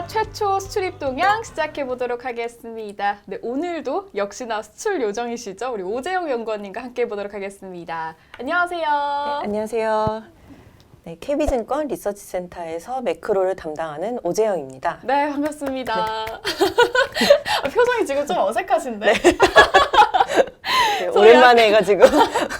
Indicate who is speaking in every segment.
Speaker 1: 자, 최초 수출입 동향 시작해 보도록 하겠습니다. 네, 오늘도 역시나 수출 요정이시죠? 우리 오재영 연구원님과 함께 해보도록 하겠습니다. 안녕하세요.
Speaker 2: 안녕하세요. 네, KB증권 리서치 센터에서 매크로를 담당하는 오재영입니다.
Speaker 1: 네, 반갑습니다. 아, 표정이 지금 좀 어색하신데?
Speaker 2: 네,
Speaker 1: 저희
Speaker 2: 오랜만에 해가지고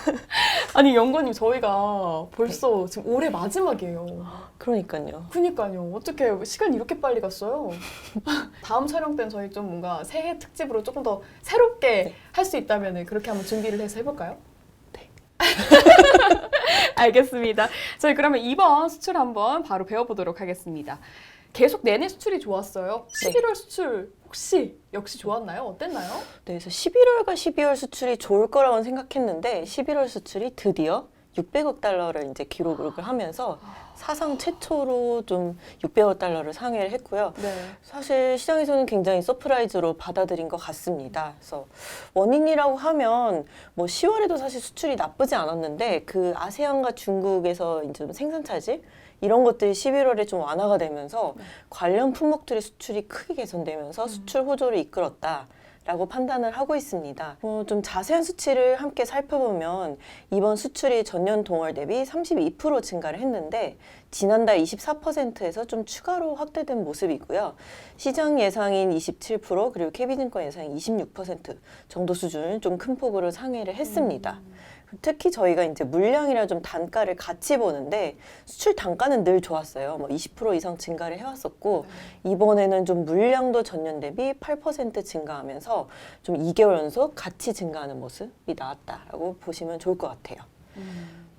Speaker 1: 아니, 연구원님, 저희가 벌써 지금 올해 마지막이에요.
Speaker 2: 그러니까요.
Speaker 1: 그니까요. 어떻게 시간이 이렇게 빨리 갔어요? 다음 촬영 때는 저희 좀 뭔가 새해 특집으로 조금 더 새롭게
Speaker 2: 네.
Speaker 1: 할수 있다면 그렇게 한번 준비를 해서 해볼까요?
Speaker 2: 네.
Speaker 1: 알겠습니다. 저희 그러면 이번 수출 한번 바로 배워보도록 하겠습니다. 계속 내내 수출이 좋았어요.
Speaker 2: 네.
Speaker 1: 11월 수출 혹시 역시 좋았나요? 어땠나요?
Speaker 2: 네, 그래서 11월과 12월 수출이 좋을 거라고 생각했는데 11월 수출이 드디어 600억 달러를 이제 기록을 하면서 사상 최초로 좀 600억 달러를 상회를 했고요.
Speaker 1: 네.
Speaker 2: 사실 시장에서는 굉장히 서프라이즈로 받아들인 것 같습니다. 그래서 원인이라고 하면 뭐 10월에도 사실 수출이 나쁘지 않았는데 그 아세안과 중국에서 이제 좀 생산 차질 이런 것들이 11월에 좀 완화가 되면서 관련 품목들의 수출이 크게 개선되면서 수출 호조를 이끌었다. 라고 판단을 하고 있습니다. 어, 좀 자세한 수치를 함께 살펴보면 이번 수출이 전년 동월 대비 32% 증가를 했는데 지난달 24%에서 좀 추가로 확대된 모습이고요. 시장 예상인 27% 그리고 KB증권 예상인 26% 정도 수준을 좀큰 폭으로 상회를 했습니다. 특히 저희가 이제 물량이랑 좀 단가를 같이 보는데 수출 단가는 늘 좋았어요. 뭐 20% 이상 증가를 해왔었고 이번에는 좀 물량도 전년 대비 8% 증가하면서 좀 2개월 연속 같이 증가하는 모습이 나왔다라고 보시면 좋을 것 같아요.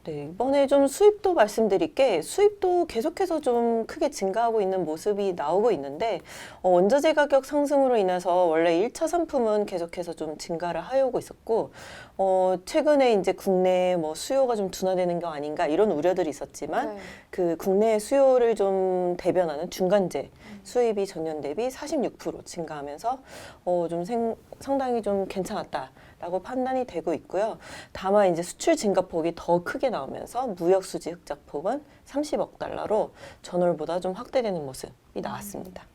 Speaker 2: 네, 이번에 좀 수입도 말씀드릴 게 수입도 계속해서 좀 크게 증가하고 있는 모습이 나오고 있는데 어, 원자재 가격 상승으로 인해서 원래 1차 상품은 계속해서 좀 증가를 하여오고 있었고 어, 최근에 이제 국내 뭐 수요가 좀 둔화되는 거 아닌가 이런 우려들이 있었지만
Speaker 1: 네.
Speaker 2: 그 국내 수요를 좀 대변하는 중간재 수입이 전년 대비 46% 증가하면서 어, 좀 생, 상당히 좀 괜찮았다라고 판단이 되고 있고요. 다만 이제 수출 증가폭이 더 크게 나오면서 무역 수지 흑자 폭은 30억 달러로 전월보다 좀 확대되는 모습이 나왔습니다.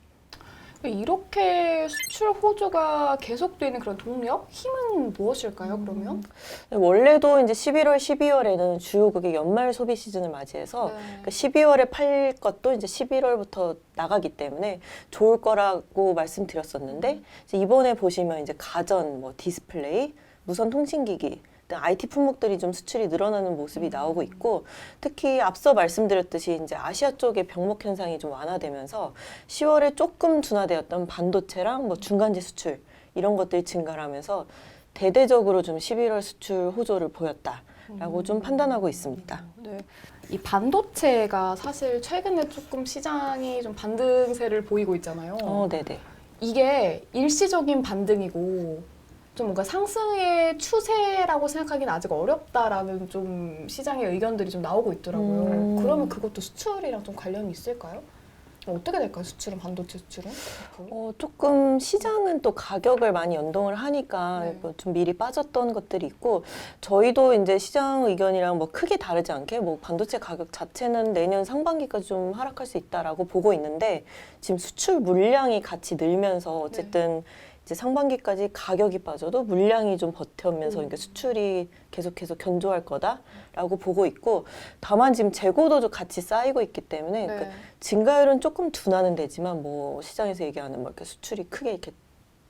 Speaker 1: 이렇게 수출 호조가 계속되는 그런 동력, 힘은 무엇일까요? 그러면?
Speaker 2: 원래도 이제 11월, 12월에는 주요국의 연말 소비 시즌을 맞이해서
Speaker 1: 네.
Speaker 2: 그러니까 12월에 팔 것도 이제 11월부터 나가기 때문에 좋을 거라고 말씀드렸었는데 이제 이번에 보시면 이제 가전, 뭐 디스플레이, 무선 통신기기 등 IT 품목들이 좀 수출이 늘어나는 모습이 나오고 있고 특히 앞서 말씀드렸듯이 이제 아시아 쪽의 병목 현상이 좀 완화되면서 10월에 조금 둔화되었던 반도체랑 뭐 중간재 수출 이런 것들이 증가를 하면서 대대적으로 좀 11월 수출 호조를 보였다 라고 좀 판단하고 있습니다.
Speaker 1: 네. 이 반도체가 사실 최근에 조금 시장이 좀 반등세를 보이고 있잖아요.
Speaker 2: 어, 네네.
Speaker 1: 이게 일시적인 반등이고 좀 뭔가 상승의 추세라고 생각하기는 아직 어렵다라는 좀 시장의 의견들이 좀 나오고 있더라고요.
Speaker 2: 음.
Speaker 1: 그러면 그것도 수출이랑 좀 관련이 있을까요? 어떻게 될까요? 수출은 반도체 수출은?
Speaker 2: 어, 조금 시장은 또 가격을 많이 연동을 하니까
Speaker 1: 네.
Speaker 2: 뭐 좀 미리 빠졌던 것들이 있고 저희도 이제 시장 의견이랑 뭐 크게 다르지 않게 뭐 반도체 가격 자체는 내년 상반기까지 좀 하락할 수 있다라고 보고 있는데 지금 수출 물량이 같이 늘면서 어쨌든 이제 상반기까지 가격이 빠져도 물량이 좀 버텨면서
Speaker 1: 음.
Speaker 2: 그러니까 수출이 계속해서 견조할 거다라고 보고 있고 다만 지금 재고도 좀 같이 쌓이고 있기 때문에 그
Speaker 1: 네.
Speaker 2: 증가율은 조금 둔화는 되지만 뭐 시장에서 얘기하는 뭐 이렇게 수출이 크게 이렇게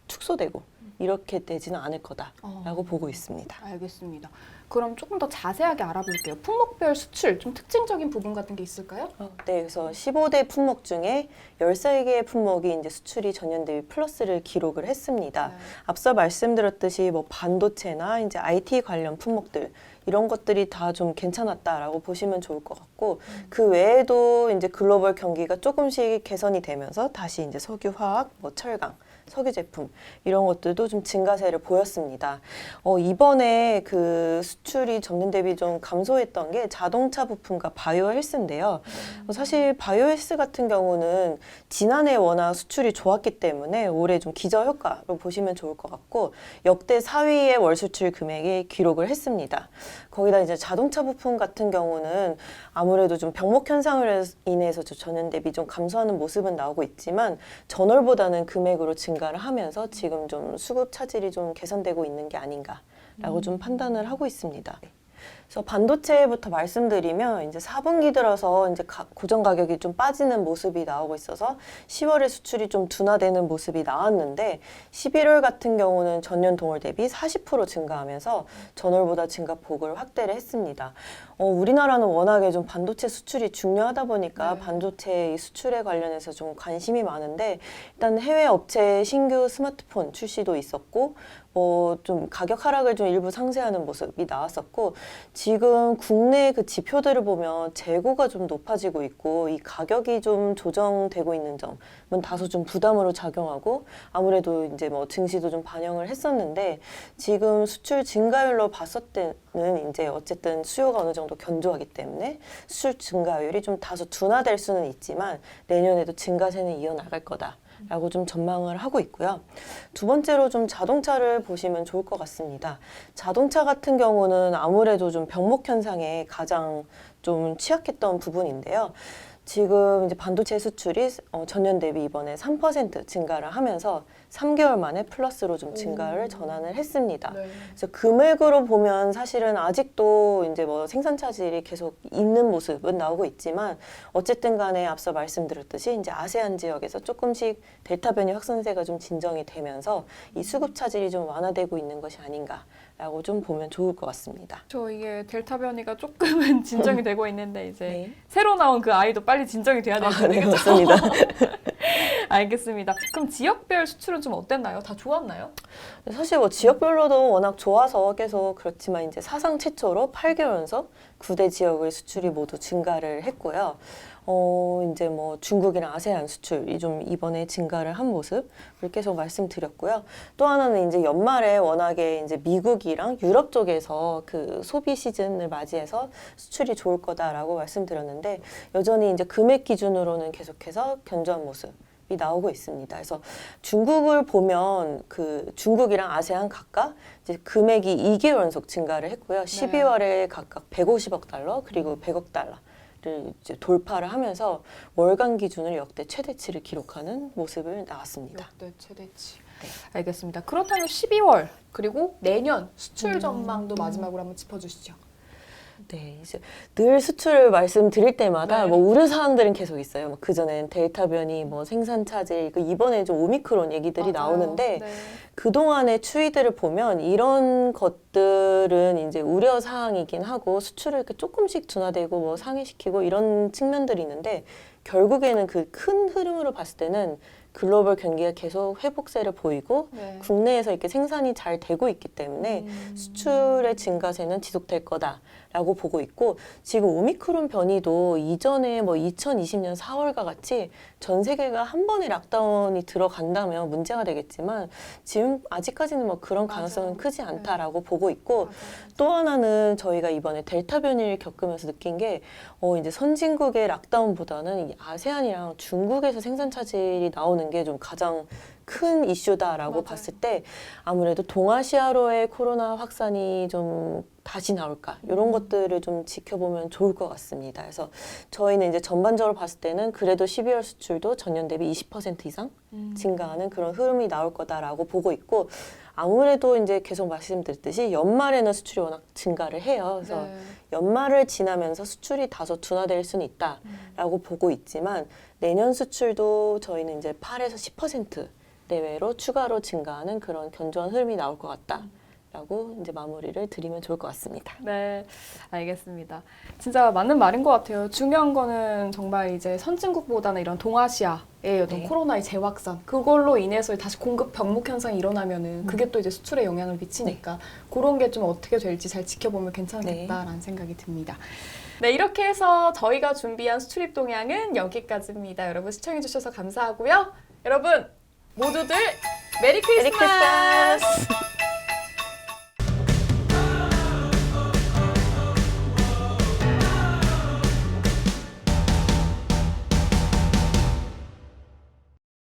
Speaker 2: 축소되고 이렇게 되지는 않을 거다라고
Speaker 1: 어.
Speaker 2: 보고 있습니다.
Speaker 1: 알겠습니다. 그럼 조금 더 자세하게 알아볼게요. 품목별 수출 좀 특징적인 부분 같은 게 있을까요?
Speaker 2: 네, 그래서 15대 품목 중에 13개의 품목이 이제 수출이 전년 대비 플러스를 기록을 했습니다.
Speaker 1: 네.
Speaker 2: 앞서 말씀드렸듯이 뭐 반도체나 이제 IT 관련 품목들 이런 것들이 다 좀 괜찮았다라고 보시면 좋을 것 같고 그 외에도 이제 글로벌 경기가 조금씩 개선이 되면서 다시 이제 석유, 화학, 뭐 철강 석유 제품 이런 것 들도 좀 증가세를 보였습니다. 어, 이번에 그 수출이 전년 대비 좀 감소했던 게 자동차 부품과 바이오 헬스인데요. 어, 사실 바이오 헬스 같은 경우는 지난해 워낙 수출이 좋았기 때문에 올해 좀 기저 효과로 보시면 좋을 것 같고 역대 4위의 월 수출 금액이 기록을 했습니다. 거기다 이제 자동차 부품 같은 경우는 아무래도 좀 병목 현상으로 인해서 저 전년 대비 좀 감소하는 모습은 나오고 있지만 전월보다는 금액으로 증가를 하면서 지금 좀 수급 차질이 좀 개선되고 있는 게 아닌가라고 좀 판단을 하고 있습니다. 그래서 반도체부터 말씀드리면 이제 4분기 들어서 이제 가- 고정 가격이 좀 빠지는 모습이 나오고 있어서 10월에 수출이 좀 둔화되는 모습이 나왔는데 11월 같은 경우는 전년 동월 대비 40% 증가하면서 전월보다 증가폭을 확대를 했습니다. 어, 우리나라는 워낙에 좀 반도체 수출이 중요하다 보니까
Speaker 1: 네.
Speaker 2: 반도체 이 수출에 관련해서 좀 관심이 많은데 일단 해외 업체 신규 스마트폰 출시도 있었고 뭐좀 가격 하락을 좀 일부 상쇄하는 모습이 나왔었고 지금 국내 그 지표들을 보면 재고가 좀 높아지고 있고 이 가격이 좀 조정되고 있는 점은 다소 좀 부담으로 작용하고 아무래도 이제 뭐 증시도 좀 반영을 했었는데 지금 수출 증가율로 봤을 때는 이제 어쨌든 수요가 어느 정도 견조하기 때문에 수출 증가율이 좀 다소 둔화될 수는 있지만 내년에도 증가세는 이어나갈 거다. 라고 좀 전망을 하고 있고요. 두 번째로 좀 자동차를 보시면 좋을 것 같습니다. 자동차 같은 경우는 아무래도 좀 병목 현상에 가장 좀 취약했던 부분인데요. 지금 이제 반도체 수출이 어, 전년 대비 이번에 3% 증가를 하면서 3개월 만에 플러스로 좀 증가를
Speaker 1: 오.
Speaker 2: 전환을 했습니다.
Speaker 1: 네.
Speaker 2: 그래서 금액으로 보면 사실은 아직도 이제 뭐 생산 차질이 계속 있는 모습은 나오고 있지만 어쨌든 간에 앞서 말씀드렸듯이 이제 아세안 지역에서 조금씩 델타 변이 확산세가 좀 진정이 되면서 이 수급 차질이 좀 완화되고 있는 것이 아닌가 라고 좀 보면 좋을 것 같습니다.
Speaker 1: 저 이게 델타 변이가 조금은 진정이 되고 있는데 이제
Speaker 2: 네.
Speaker 1: 새로 나온 그 아이도 빨리 진정이 돼야
Speaker 2: 아,
Speaker 1: 되는데
Speaker 2: 네,
Speaker 1: 그렇죠?
Speaker 2: 맞습니다.
Speaker 1: 알겠습니다. 그럼 지역별 수출은 좀 어땠나요? 다 좋았나요?
Speaker 2: 사실 뭐 지역별로도 워낙 좋아서 계속 그렇지만 이제 사상 최초로 8개월 연속 9대 지역의 수출이 모두 증가를 했고요. 어, 이제 뭐 중국이랑 아세안 수출이 좀 이번에 증가를 한 모습을 계속 말씀드렸고요. 또 하나는 이제 연말에 워낙에 이제 미국이랑 유럽 쪽에서 그 소비 시즌을 맞이해서 수출이 좋을 거다라고 말씀드렸는데 여전히 이제 금액 기준으로는 계속해서 견조한 모습. 이 나오고 있습니다. 그래서 중국을 보면 그 중국이랑 아세안 각각 이제 금액이 2개월 연속 증가를 했고요. 12월에 각각 150억 달러 그리고 100억 달러 를 이제 돌파를 하면서 월간 기준으로 역대 최대치를 기록하는 모습을 나왔습니다.
Speaker 1: 역대 최대치.
Speaker 2: 네.
Speaker 1: 알겠습니다. 그렇다면 12월 그리고 내년 수출
Speaker 2: 음.
Speaker 1: 전망도 마지막으로 한번 짚어주시죠.
Speaker 2: 네, 이제 늘 수출을 말씀드릴 때마다
Speaker 1: 네.
Speaker 2: 뭐 우려 사항들은 계속 있어요. 뭐 그전엔 델타 변이, 뭐 생산 차질, 그 이번에 좀 오미크론 얘기들이
Speaker 1: 맞아요.
Speaker 2: 나오는데
Speaker 1: 네.
Speaker 2: 그 동안의 추이들을 보면 이런 것들은 이제 우려 사항이긴 하고 수출을 이렇게 조금씩 둔화되고 뭐 상회시키고 이런 측면들이 있는데 결국에는 그 큰 흐름으로 봤을 때는 글로벌 경기가 계속 회복세를 보이고
Speaker 1: 네.
Speaker 2: 국내에서 이렇게 생산이 잘 되고 있기 때문에
Speaker 1: 음.
Speaker 2: 수출의 증가세는 지속될 거다 라고 보고 있고 지금 오미크론 변이도 이전에 뭐 2020년 4월과 같이 전 세계가 한 번에 락다운이 들어간다면 문제가 되겠지만 지금 아직까지는 뭐 그런
Speaker 1: 맞아요.
Speaker 2: 가능성은 크지 않다라고 보고 있고
Speaker 1: 맞아요.
Speaker 2: 또 하나는 저희가 이번에 델타 변이를 겪으면서 느낀 게 어, 이제 선진국의 락다운보다는 이 아세안이랑 중국에서 생산 차질이 나오는 게 좀 가장 큰 이슈다라고
Speaker 1: 맞아요.
Speaker 2: 봤을 때 아무래도 동아시아로의 코로나 확산이 좀 다시 나올까 이런
Speaker 1: 음.
Speaker 2: 것들을 좀 지켜보면 좋을 것 같습니다. 그래서 저희는 이제 전반적으로 봤을 때는 그래도 12월 수출도 전년 대비 20% 이상
Speaker 1: 음.
Speaker 2: 증가하는 그런 흐름이 나올 거다라고 보고 있고 아무래도 이제 계속 말씀드렸듯이 연말에는 수출이 워낙 증가를 해요. 그래서
Speaker 1: 네.
Speaker 2: 연말을 지나면서 수출이 다소 둔화될 수는 있다라고 보고 있지만 내년 수출도 저희는 이제 8에서 10% 내외로 추가로 증가하는 그런 견조한 흐름이 나올 것 같다 라고 이제 마무리를 드리면 좋을 것 같습니다.
Speaker 1: 네, 알겠습니다. 진짜 맞는 말인 것 같아요. 중요한 거는 정말 이제 선진국보다는 이런 동아시아의 어떤
Speaker 2: 네.
Speaker 1: 코로나의 재확산 그걸로 인해서 다시 공급 병목 현상이 일어나면은 그게 또 이제 수출에 영향을 미치니까 그런 게 좀 어떻게 될지 잘 지켜보면 괜찮겠다라는 생각이 듭니다. 네, 이렇게 해서 저희가 준비한 수출입 동향은 여기까지입니다. 여러분 시청해주셔서 감사하고요. 여러분 모두들 메리 크리스마스!
Speaker 2: 메리 크리스마스!